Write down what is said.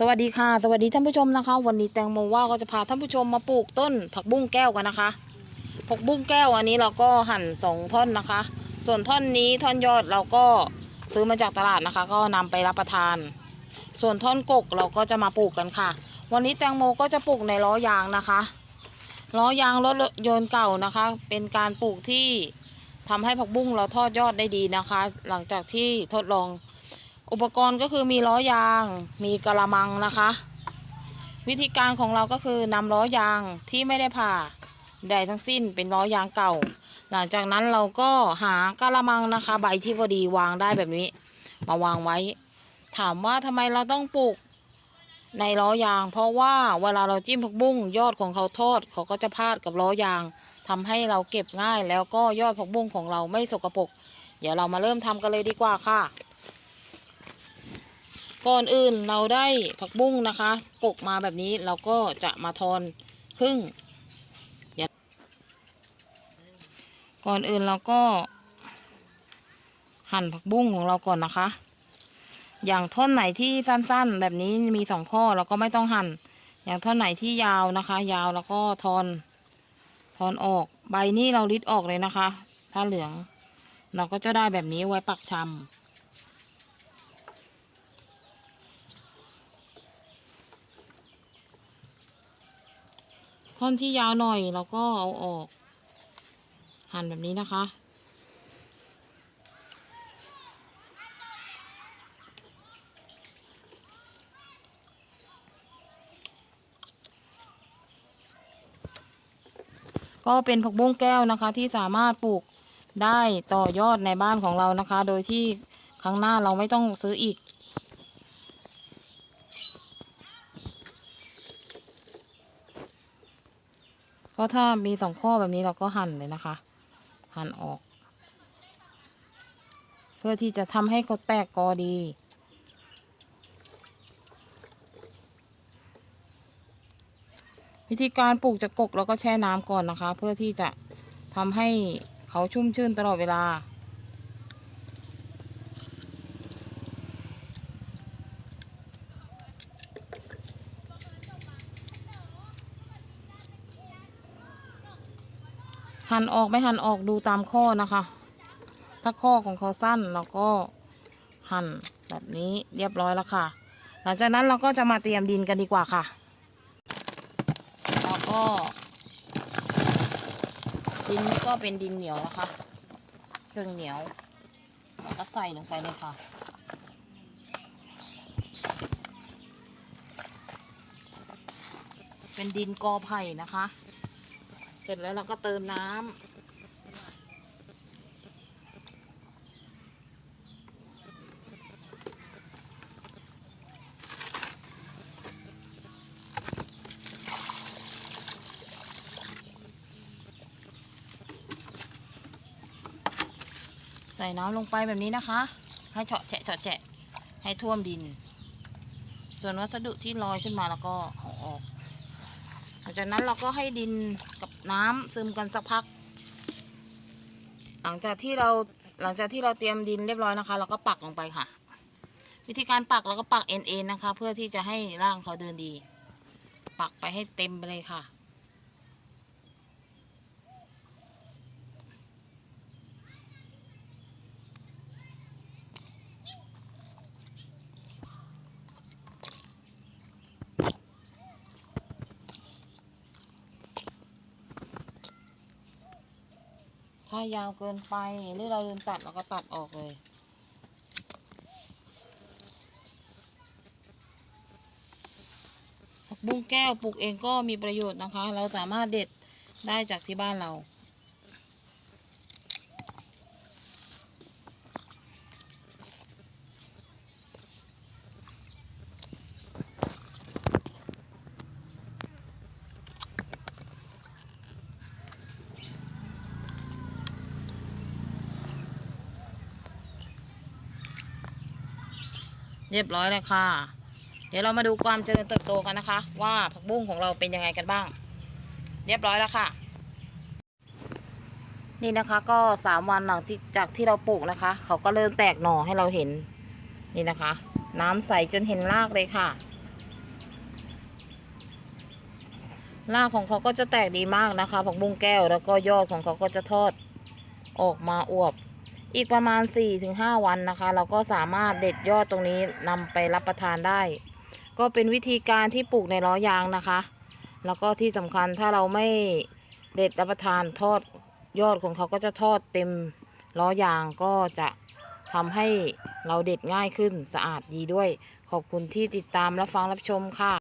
สวัสดีค่ะ สวัสดีท่านผู้ชมนะคะ วันนี้แตงโมว่าก็จะพาท่านผู้ชมมาปลูกต้นผักบุ้งแก้วกันนะคะผักบุ้งแก้วอันนี้เราก็หั่นสองท่อนนะคะ ส่วนท่อนนี้ท่อนยอดเราก็ซื้อมาจากตลาดนะคะ ก็นำไปรับประทาน ส่วนท่อนกกเราก็จะมาปลูกกันค่ะ วันนี้แตงโมก็จะปลูกในล้อยางนะคะล้อยางรถยนต์เก่านะคะ เป็นการปลูกที่ทำให้ผักบุ้งเราทอดยอดได้ดีนะคะ หลังจากที่ทดลอง อุปกรณ์ก็คือมีล้อยาง มีกระมังนะคะ วิธีการของเราก็คือนำล้อยางที่ไม่ได้ผ่าใดทั้งสิ้นเป็นล้อยางเก่า หลังจากนั้นเราก็หากระมังนะคะ ใบที่พอดีวางได้แบบนี้ มาวางไว้ ถามว่าทำไมเราต้องปลูกในล้อยาง เพราะว่าเวลาเราจิ้มผักบุ้งยอดของเขาทอดเขาก็จะพาดกับล้อยางทำให้เราเก็บง่ายแล้วก็ยอดผักบุ้งของเราไม่สกปรกเดี๋ยวเรามาเริ่มทำกันเลยดีกว่าค่ะ ก่อนอื่นเราได้ผักบุ้งนะคะ กกมาแบบนี้เราก็จะมาทอนครึ่งก่อนอื่นเราก็หั่นผักบุ้งของเราก่อนนะคะ อย่างท่อนไหนที่สั้นๆ แบบนี้มีสองข้อเราก็ไม่ต้องหั่น อย่างท่อนไหนที่ยาวนะคะ ยาวแล้วก็ทอนทอนออก ใบนี้เราลิดออกเลยนะคะ ถ้าเหลือง เราก็จะได้แบบนี้ไว้ปักชำ ท่อนที่ยาวหน่อยเราก็เอาออก หั่นแบบนี้นะคะ ก็เป็นผักบุ้งแก้วนะคะที่สามารถปลูกได้ต่อยอดในบ้านของเรานะคะ โดยที่ครั้งหน้าเราไม่ต้องซื้ออีก ก็ถ้ามีสองข้อแบบนี้เราก็หั่นเลยนะคะ หั่นออก เพื่อที่จะทำให้เขาแตกกอดี วิธีการปลูกจะกกเราก็แช่น้ำก่อนนะคะ เพื่อที่จะทำให้เขาชุ่มชื่นตลอดเวลา หั่นออกไม่หั่นออกดูตามข้อนะคะ ถ้าข้อของเขาสั้นเราก็หั่นแบบนี้เรียบร้อยแล้วค่ะ หลังจากนั้นเราก็จะมาเตรียมดินกันดีกว่าค่ะแล้วก็ดินนี้ก็เป็นดินเหนียวนะคะเครื่องเหนียวแล้วก็ใส่ลงไปเลยค่ะเป็นดินกอไผ่นะคะ เสร็จแล้วเราก็เติมน้ำใส่น้ำลงไปแบบนี้นะคะ ให้เฉาะแฉะเฉาะแฉะให้ท่วมดิน ส่วนวัสดุที่ลอยขึ้นมาแล้วก็เอออก หลังจากนั้นเราก็ให้ดินกับน้ำซึมกันสักพัก หลังจากที่เราหลังจากที่เราเตรียมดินเรียบร้อยนะคะ เราก็ปักลงไปค่ะ วิธีการปักเราก็ปักเอ็นเอ็นนะคะ เพื่อที่จะให้ร่างเขาเดินดี ปักไปให้เต็มไปเลยค่ะ ถ้ายาวเกินไป หรือเราลืมตัดเราก็ตัดออกเลยผักบุ้งแก้วปลูกเองก็มีประโยชน์นะคะ เราสามารถเด็ดได้จากที่บ้านเรา เรียบร้อยแล้วค่ะ เดี๋ยวเรามาดูความเจริญเติบโตกันนะคะ ว่าผักบุ้งของเราเป็นยังไงกันบ้าง เรียบร้อยแล้วค่ะ นี่นะคะก็สามวันหลังจากที่เราปลูกนะคะ เขาก็เริ่มแตกหน่อให้เราเห็น นี่นะคะ น้ำใสจนเห็นรากเลยค่ะรากของเขาก็จะแตกดีมากนะคะผักบุ้งแก้วแล้วก็ยอดของเขาก็จะทอดออกมาอวบ อีกประมาณ 4-5 วันนะคะ เราก็สามารถเด็ดยอดตรงนี้นำไปรับประทานได้ ก็เป็นวิธีการที่ปลูกในล้อยางนะคะ แล้วก็ที่สำคัญถ้าเราไม่เด็ดรับประทานทอดยอดของเขาก็จะทอดเต็มล้อยางก็จะทำให้เราเด็ดง่ายขึ้นสะอาดดีด้วย ขอบคุณที่ติดตามรับฟังรับชมค่ะ